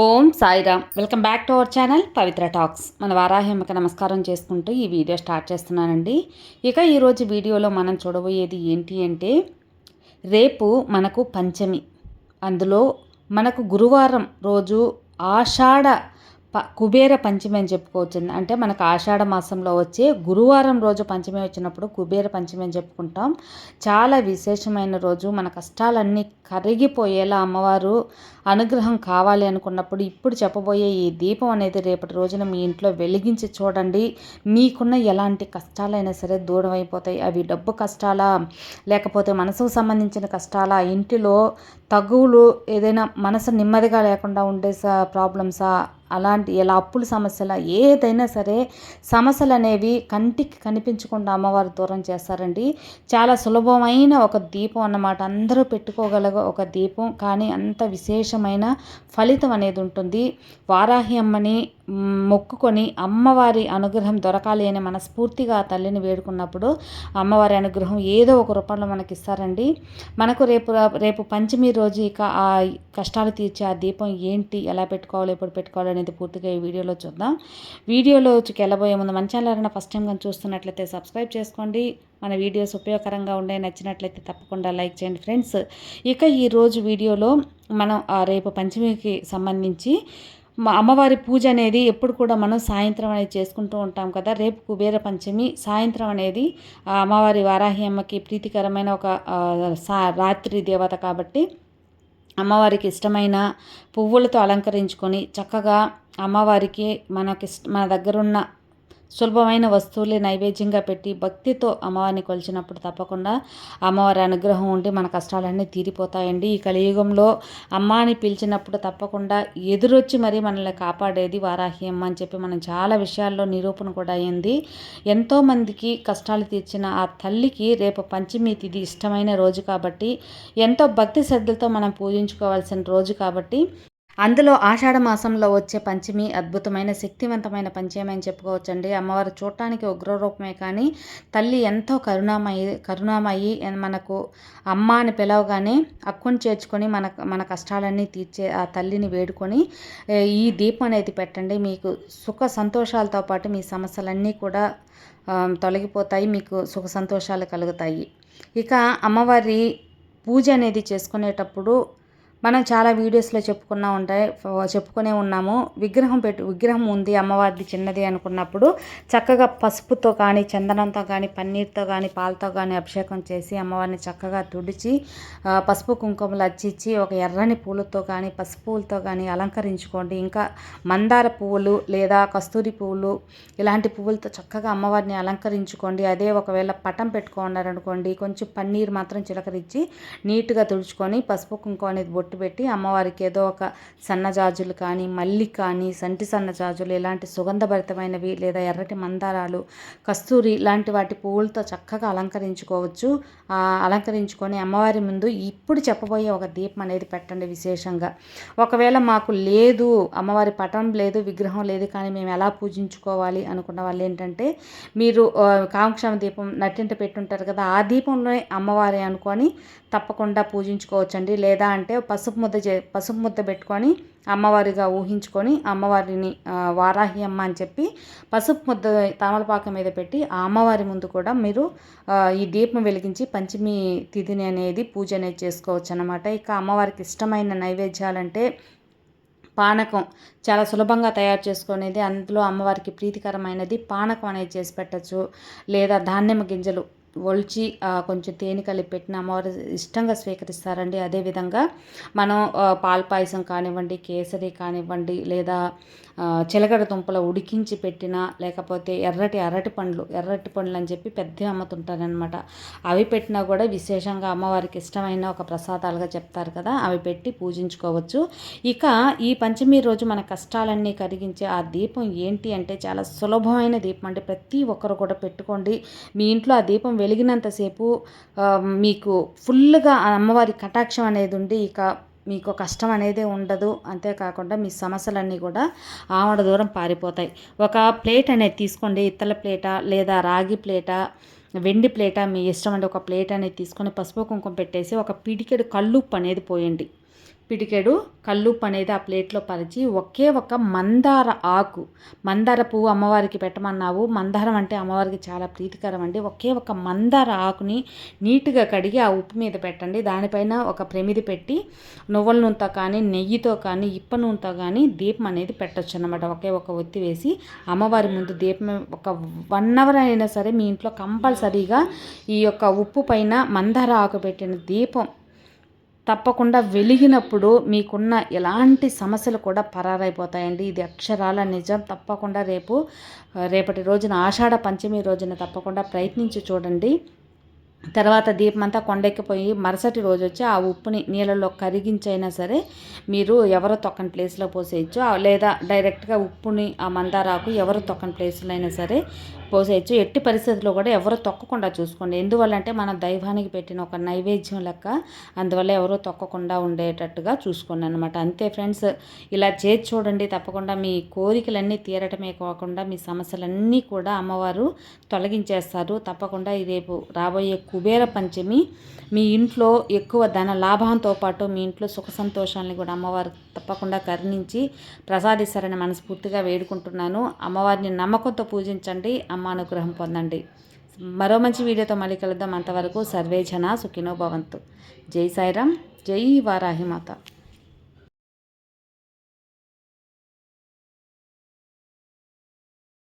Om Sairam. Welcome back to our channel Pavitra talks. మన వారాహిమ్మకి నమస్కారం చేసుకుంటూ ఈ వీడియో స్టార్ట్ చేస్తున్నానండి. ఇక ఈరోజు వీడియోలో మనం చూడబోయేది ఏంటి అంటే రేపు మనకు పంచమి. అందులో మనకు గురువారం రోజు ఆషాఢ ప కుబేర పంచమి అని చెప్పుకోవచ్చు అంటే మనకు ఆషాఢ మాసంలో వచ్చే గురువారం రోజు పంచమి వచ్చినప్పుడు కుబేర పంచమి అని చెప్పుకుంటాం. చాలా విశేషమైన రోజు. మన కష్టాలన్నీ కరిగిపోయేలా అమ్మవారు అనుగ్రహం కావాలి అనుకున్నప్పుడు ఇప్పుడు చెప్పబోయే ఈ దీపం అనేది రేపటి రోజున మీ ఇంట్లో వెలిగించి చూడండి. మీకున్న ఎలాంటి కష్టాలైనా సరే దూరం అయిపోతాయి. అవి డబ్బు కష్టాలా? లేకపోతే మనసుకు సంబంధించిన కష్టాలా? ఇంటిలో తగువులు ఏదైనా మనసు నెమ్మదిగా లేకుండా ఉండే ప్రాబ్లమ్సా? అలాంటి ఎలా అప్పుల సమస్యల ఏదైనా సరే సమస్యలు అనేవి కంటికి కనిపించకుండా అమ్మవారు దూరం చేస్తారండి. చాలా సులభమైన ఒక దీపం అన్నమాట. అందరూ పెట్టుకోగలగ ఒక దీపం కానీ అంత విశేషమైన ఫలితం అనేది ఉంటుంది. వారాహి అమ్మని మొక్కుకొని అమ్మవారి అనుగ్రహం దొరకాలి అని మనస్ఫూర్తిగా ఆ తల్లిని వేడుకున్నప్పుడు అమ్మవారి అనుగ్రహం ఏదో ఒక రూపంలో మనకి ఇస్తారండి మనకు రేపు రేపు పంచమి రోజు ఇక ఆ కష్టాలు తీర్చే ఆ దీపం ఏంటి ఎలా పెట్టుకోవాలి ఎప్పుడు పెట్టుకోవాలి అనేది పూర్తిగా ఈ వీడియోలో చూద్దాం. వీడియోలో వెళ్ళబోయే ముందు మన ఛానల్ ఎవరైనా ఫస్ట్ టైం కానీ చూస్తున్నట్లయితే సబ్స్క్రైబ్ చేసుకోండి. మన వీడియోస్ ఉపయోగకరంగా ఉండే నచ్చినట్లయితే తప్పకుండా లైక్ చేయండి ఫ్రెండ్స్. ఇక ఈరోజు వీడియోలో మనం రేపు పంచమికి సంబంధించి అమ్మవారి పూజ అనేది ఎప్పుడు కూడా మనం సాయంత్రం అనేది చేసుకుంటూ ఉంటాం కదా. రేపు కుబేర పంచమి సాయంత్రం అనేది అమ్మవారి వారాహి అమ్మకి ప్రీతికరమైన ఒక సా రాత్రి దేవత కాబట్టి అమ్మవారికి ఇష్టమైన పువ్వులతో అలంకరించుకొని చక్కగా అమ్మవారికి మనకి మన దగ్గరున్న సులభమైన వస్తువులే నైవేద్యంగా పెట్టి భక్తితో అమ్మవారిని కొలిచినప్పుడు తప్పకుండా అమ్మవారి అనుగ్రహం ఉండి మన కష్టాలన్నీ తీరిపోతాయండి. ఈ కలియుగంలో అమ్మాని పిలిచినప్పుడు తప్పకుండా ఎదురొచ్చి మరీ మనల్ని కాపాడేది వారాహి అమ్మ అని చెప్పి మనం చాలా విషయాల్లో నిరూపణ కూడా అయింది. ఎంతోమందికి కష్టాలు తీర్చిన ఆ తల్లికి రేపు పంచమి తిది ఇష్టమైన రోజు కాబట్టి ఎంతో భక్తి శ్రద్ధలతో మనం పూజించుకోవాల్సిన రోజు కాబట్టి అందులో ఆషాఢ మాసంలో వచ్చే పంచమి అద్భుతమైన శక్తివంతమైన పంచమి అని చెప్పుకోవచ్చండి. అమ్మవారు చూడటానికి ఉగ్రరూపమే కానీ తల్లి ఎంతో కరుణామయి కరుణామయి మనకు అమ్మ అని పిలవగానే అక్కుని చేర్చుకొని మన మన కష్టాలన్నీ తీర్చే ఆ తల్లిని వేడుకొని ఈ దీపం అనేది పెట్టండి. మీకు సుఖ సంతోషాలతో పాటు మీ సమస్యలన్నీ కూడా తొలగిపోతాయి మీకు సుఖ సంతోషాలు కలుగుతాయి. ఇక అమ్మవారి పూజ అనేది చేసుకునేటప్పుడు మనం చాలా వీడియోస్లో చెప్పుకున్నా ఉంటాయి చెప్పుకునే ఉన్నాము. విగ్రహం పెట్టు విగ్రహం ఉంది అమ్మవారిది చిన్నది అనుకున్నప్పుడు చక్కగా పసుపుతో కానీ చందనంతో కానీ పన్నీర్తో కానీ పాలతో కానీ అభిషేకం చేసి అమ్మవారిని చక్కగా తుడిచి పసుపు కుంకుమలు అచ్చిచ్చి ఒక ఎర్రని పూలతో కానీ పసుపులతో కానీ అలంకరించుకోండి. ఇంకా మందార పువ్వులు లేదా కస్తూరి పువ్వులు ఇలాంటి పువ్వులతో చక్కగా అమ్మవారిని అలంకరించుకోండి. అదే ఒకవేళ పటం పెట్టుకున్నారనుకోండి కొంచెం పన్నీర్ మాత్రం చిలకరించి నీట్గా తుడుచుకొని పసుపు కుంకుమ అనేది బొట్టు బొట్టు పెట్టి అమ్మవారికి ఏదో ఒక సన్నజాజులు కానీ మల్లి కానీ సంటి సన్నజాజులు ఇలాంటి సుగంధభరితమైనవి లేదా ఎర్రటి మందారాలు కస్తూరి ఇలాంటి వాటి పువ్వులతో చక్కగా అలంకరించుకోవచ్చు. అలంకరించుకొని అమ్మవారి ముందు ఇప్పుడు చెప్పబోయే ఒక దీపం అనేది పెట్టండి విశేషంగా. ఒకవేళ మాకు లేదు అమ్మవారి పటం లేదు విగ్రహం లేదు కానీ మేము ఎలా పూజించుకోవాలి అనుకున్న వాళ్ళు ఏంటంటే మీరు కాంక్షమ దీపం నట్టింట పెట్టుంటారు కదా ఆ దీపంలోనే అమ్మవారి అనుకొని తప్పకుండా పూజించుకోవచ్చండి. లేదా అంటే పసుపు ముద్ద చే పసుపు ముద్ద పెట్టుకొని అమ్మవారిగా ఊహించుకొని అమ్మవారిని వారాహి అమ్మ అని చెప్పి పసుపు ముద్ద తామలపాక మీద పెట్టి ఆ అమ్మవారి ముందు కూడా మీరు ఈ దీపం వెలిగించి పంచమి తిథిని అనేది పూజ అనేది చేసుకోవచ్చు అనమాట ఇక అమ్మవారికి ఇష్టమైన నైవేద్యాలంటే పానకం. చాలా సులభంగా తయారు చేసుకునేది అందులో అమ్మవారికి ప్రీతికరమైనది పానకం అనేది చేసి పెట్టచ్చు. లేదా ధాన్యం గింజలు. ఒలిచి కొంచెం తేనె కలిపి పెట్టిన అమ్మవారు ఇష్టంగా స్వీకరిస్తారండి. అదేవిధంగా మనం పాల పాయసం కానివ్వండి కేసరి కానివ్వండి లేదా చిలకడ దుంపలు ఉడికించి పెట్టిన లేకపోతే ఎర్రటి అరటి పండ్లు ఎర్రటి పండ్లు అని చెప్పి పెద్ద అమ్ముతుంటారనమాట అవి పెట్టినా కూడా విశేషంగా అమ్మవారికి ఇష్టమైన ఒక ప్రసాదాలుగా చెప్తారు కదా అవి పెట్టి పూజించుకోవచ్చు. ఇక ఈ పంచమి రోజు మన కష్టాలన్నీ కరిగించే ఆ దీపం ఏంటి అంటే చాలా సులభమైన దీపం అంటే ప్రతి ఒక్కరు కూడా పెట్టుకోండి. మీ ఇంట్లో ఆ దీపం వెలిగినంతసేపు మీకు ఫుల్గా అమ్మవారి కటాక్షం అనేది ఉండి ఇక మీకు కష్టం అనేది ఉండదు. అంతేకాకుండా మీ సమస్యలన్నీ కూడా ఆమడ దూరం పారిపోతాయి. ఒక ప్లేట్ అనేది తీసుకోండి. ఇత్తల ప్లేట? లేదా రాగి ప్లేట? వెండి ప్లేట? మీ ఇష్టం అంటే ఒక ప్లేట్ అనేది తీసుకొని పసుపు కుంకుమ పెట్టేసి ఒక పిడికెడు కళ్ళుప్పు అనేది పోయండి. పిడికెడు కల్లుప్పు అనేది ఆ ప్లేట్లో పరిచి ఒకే ఒక మందార ఆకు. మందార పువ్వు అమ్మవారికి పెట్టమన్నావు. మందారం అంటే అమ్మవారికి చాలా ప్రీతికరం అండి. ఒకే ఒక మందార ఆకుని నీట్గా కడిగి ఆ ఉప్పు మీద పెట్టండి. దానిపైన ఒక ప్రమిది పెట్టి నువ్వుల నూనెతో కానీ నెయ్యితో కానీ ఇప్ప నూనెతో కానీ దీపం అనేది పెట్టచ్చు అనమాట ఒకే ఒక ఒత్తి వేసి అమ్మవారి ముందు దీపం ఒక వన్ అవర్ అయినా సరే మీ ఇంట్లో కంపల్సరీగా ఈ యొక్క ఉప్పు పైన మందార ఆకు పెట్టిన దీపం తప్పకుండా వెలిగినప్పుడు మీకున్న ఎలాంటి సమస్యలు కూడా పరారైపోతాయండి. ఇది అక్షరాల నిజం. తప్పకుండా రేపు రేపటి రోజున ఆషాఢ పంచమి రోజున తప్పకుండా ప్రయత్నించి చూడండి. తర్వాత దీపం అంతా కొండెక్కిపోయి మరుసటి రోజు వచ్చి ఆ ఉప్పుని నీళ్ళలో కరిగించైనా సరే మీరు ఎవరు తొక్కని ప్లేస్లో పోసేయచ్చు. లేదా డైరెక్ట్గా ఉప్పుని ఆ మందారాకు ఎవరు తొక్కని ప్లేస్లో అయినా సరే పోసేయచ్చు. ఎట్టి పరిస్థితుల్లో కూడా ఎవరు తొక్కకుండా చూసుకోండి. ఎందువల్ల అంటే మన దైవానికి పెట్టిన ఒక నైవేద్యం లెక్క అందువల్ల ఎవరో తొక్కకుండా ఉండేటట్టుగా చూసుకోండి అనమాట అంతే ఫ్రెండ్స్. ఇలా చేసి చూడండి తప్పకుండా. మీ కోరికలన్నీ తీరటమే కాకుండా మీ సమస్యలన్నీ కూడా అమ్మవారు తొలగించేస్తారు. తప్పకుండా రేపు రాబోయే కుబేర పంచమి. మీ ఇంట్లో ఎక్కువ ధన లాభంతో పాటు మీ ఇంట్లో సుఖ సంతోషాలని కూడా అమ్మవారు తప్పకుండా కరుణించి ప్రసాదిస్తారని మనస్ఫూర్తిగా వేడుకుంటున్నాను. అమ్మవారిని నమ్మకంతో పూజించండి. అమ్మ అనుగ్రహం పొందండి. మరో మంచి వీడియోతో మళ్ళీ కలుద్దాం. అంతవరకు సర్వే జన సుఖినో భవంతు. జై సాయిరామ్. జై వారాహిమాత.